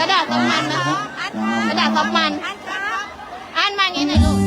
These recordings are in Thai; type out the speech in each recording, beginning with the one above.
กระดาษซับมันนะกระดาษซับมันอ่านมาอย่างนี้หน่อยลูก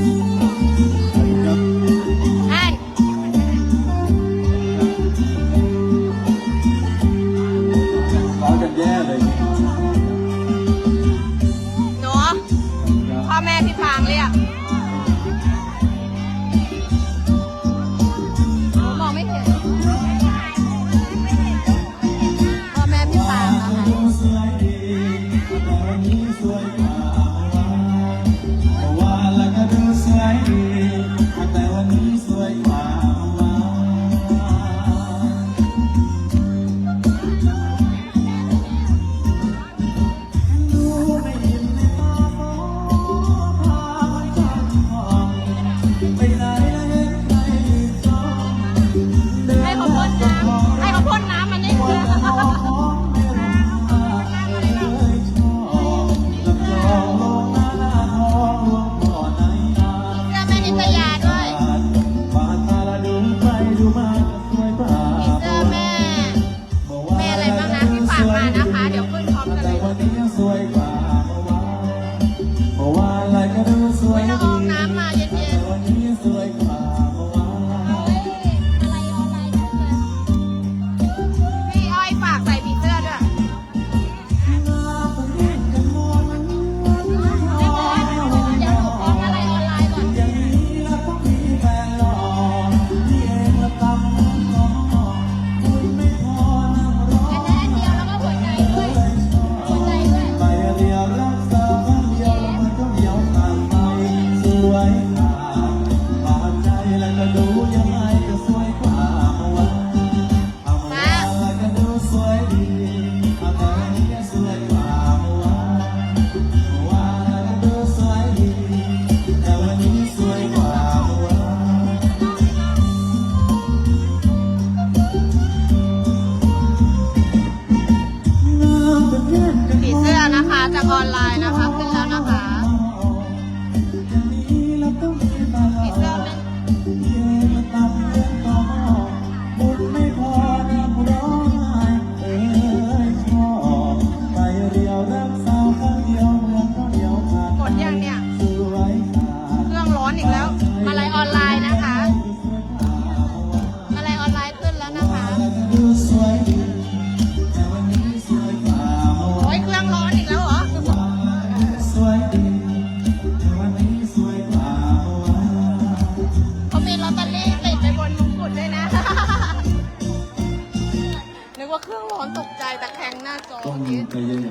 สอยดี ออนไลน์ 那走了。